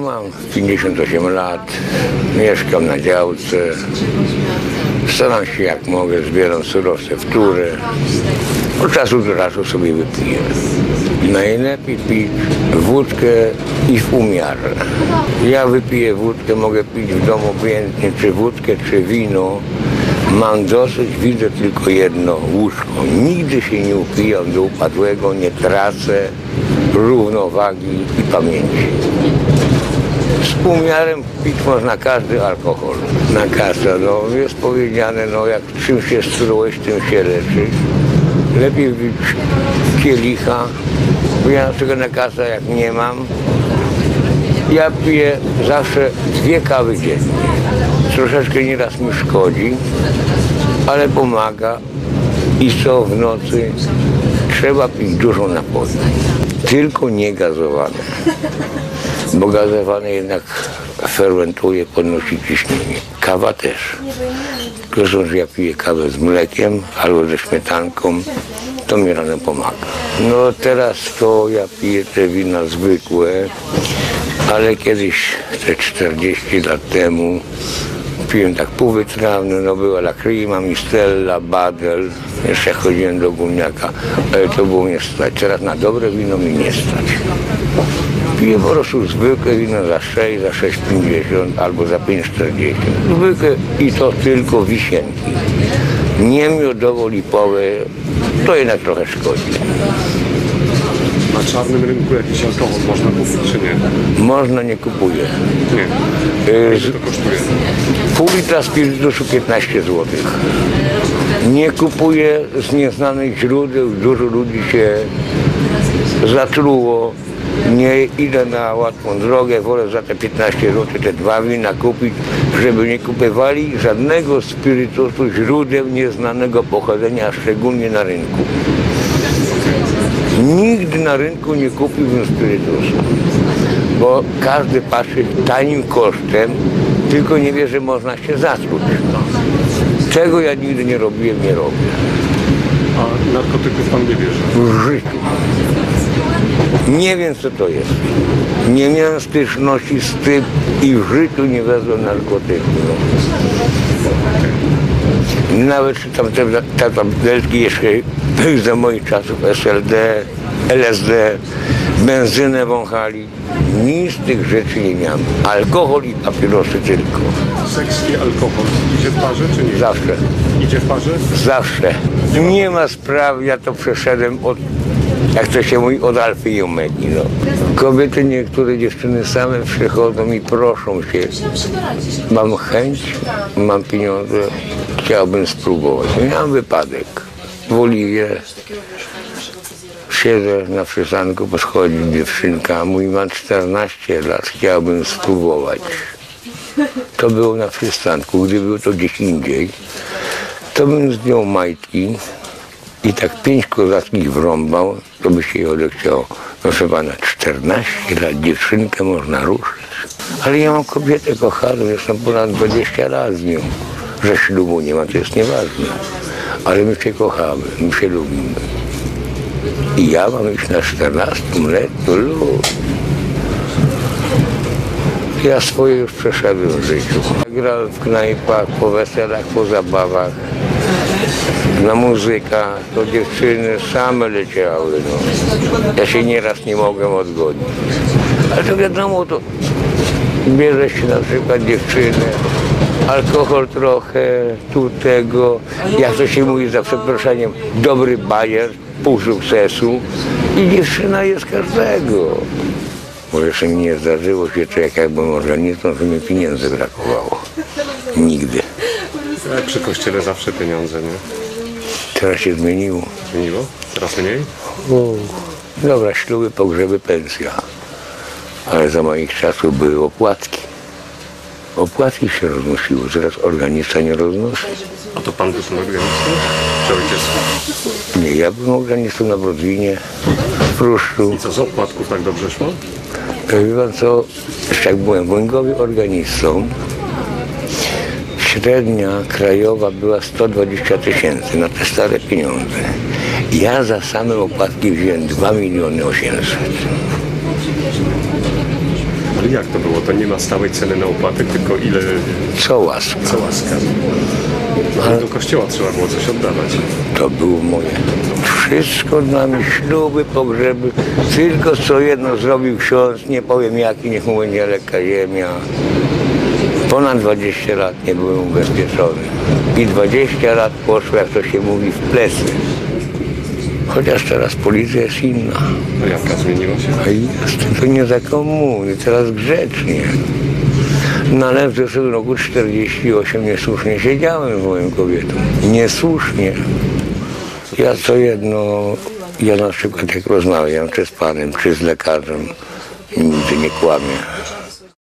Mam 58 lat, mieszkam na działce. Staram się jak mogę, zbieram surowce wtóre. Od czasu do czasu sobie wypiję. Najlepiej pić wódkę i w umiarze. Ja wypiję wódkę, mogę pić w domu obojętnie, czy wódkę, czy wino. Mam dosyć, widzę tylko jedno łóżko. Nigdy się nie upijam do upadłego, nie tracę równowagi i pamięci. Z umiarem pić można każdy alkohol. Na kasę, no jest powiedziane, no jak czym się strułeś, tym się leczysz. Lepiej wypić kielicha, bo ja na na kasę jak nie mam, ja piję zawsze dwie kawy dziennie. Troszeczkę nieraz mi szkodzi, ale pomaga. I co w nocy? Trzeba pić dużo napojów. Tylko nie gazowane. Bo gazowane jednak fermentuje, podnosi ciśnienie. Kawa też. Tylko, że ja piję kawę z mlekiem albo ze śmietanką, to mi rano pomaga. No teraz to ja piję te wina zwykłe, ale kiedyś, te 40 lat temu, piłem tak półwytrawny, no była Lacrima, Mistella, Badel, jeszcze chodziłem do górniaka, ale to było nie stać. Teraz na dobre wino mi nie stać. Piję po prostu zwykłe wino za 6, za 6,50 albo za 5,40. Zwykłe i to tylko wisienki. Nie miodowo-lipowe, to jednak trochę szkodzi. Na czarnym rynku jakiś alkohol można kupić, czy nie? Można, nie kupuję. Nie. Yy, Ile to kosztuje? Pół litra spirytusu 15 zł. Nie kupuję z nieznanych źródeł, dużo ludzi się zatruło. Nie idę na łatwą drogę, wolę za te 15 zł te dwa wina kupić, żeby nie kupowali żadnego spirytusu źródeł nieznanego pochodzenia, szczególnie na rynku. Nigdy na rynku nie kupiłbym spirytusu, bo każdy patrzy tanim kosztem, tylko nie wie, że można się zatruć. Czego ja nigdy nie robiłem, nie robię. A narkotyków pan nie bierze? W życiu. Nie wiem, co to jest. Nie miałem styczności z tym i w życiu nie wezmę narkotyku. No. Nawet tam te, te tabletki jeszcze za moich czasów SLD, LSD, benzynę wąchali. Nic z tych rzeczy nie miałem. Alkohol i papierosy tylko. Seks i alkohol. Idzie w parze, czy nie? Zawsze. Idzie w parze? Zawsze. Nie ma spraw, ja to przeszedłem od, jak to się mówi, od Alfy i Omegi. No. Kobiety, niektóre dziewczyny same przychodzą i proszą się. Mam chęć, mam pieniądze, chciałbym spróbować. Miałem wypadek w Oliwie. Siedzę na przystanku, podchodzi dziewczynka, mój ma 14 lat, chciałbym spróbować. To było na przystanku, gdyby było to gdzieś indziej, to bym zdjął majtki i tak pięć kozackich wrąbał, to by się jej odechciało. Proszę pana, 14 lat dziewczynkę można ruszyć. Ale ja mam kobietę kochaną, jestem ponad 20 lat z nią. Że ślubu nie ma, to jest nieważne. Ale my się kochamy, my się lubimy. I ja mam już na 14 lat, to lud. Ja swoje już przeszedłem w życiu. Grałem w knajpach, po weselach, po zabawach. Na muzyka, to dziewczyny same leciały. No. Ja się nieraz nie mogłem odgodzić. Ale to wiadomo, to bierze się na przykład dziewczynę, alkohol trochę, tu tego, jak to się mówi za przeproszeniem, dobry bajer, pół sukcesu i dziewczyna jest każdego. Bo jeszcze mi nie zdarzyło się, czy jak ja byłem organistą, że mi pieniędzy brakowało. Nigdy. Ale przy kościele zawsze pieniądze, nie? Teraz się zmieniło. Zmieniło? Teraz mniej? O, dobra, śluby, pogrzeby, pensja. Ale za moich czasów były opłatki. Opłatki się roznosiły, teraz organista nie roznosi. A to pan był organistą? Czy ojciec? Nie, ja byłem organistą na Brodwinie, w Pruszczu. I co, z opłatków tak dobrze szło? Wie pan co, jak byłem wojnkowy organistą, średnia krajowa była 120 tysięcy na te stare pieniądze. Ja za same opłatki wziąłem 2 miliony 800. Ale jak to było? To nie ma stałej ceny na opłaty, tylko ile Co łaska. co łaska. Ale do kościoła trzeba było coś oddawać. To było moje. Wszystko z nami, śluby, pogrzeby. Tylko co jedno zrobił ksiądz, nie powiem jaki, niech mu będzie lekka ziemia. Ponad 20 lat nie byłem ubezpieczony. I 20 lat poszło, jak to się mówi, w plecy. Chociaż teraz policja jest inna. A jaka zmieniła się? A jest, to nie tak mówię, teraz grzecznie. No ale w zeszłym roku 48 niesłusznie siedziałem z moją kobietą. Niesłusznie. Ja co jedno, ja na przykład jak rozmawiam czy z panem, czy z lekarzem, nigdy nie kłamię.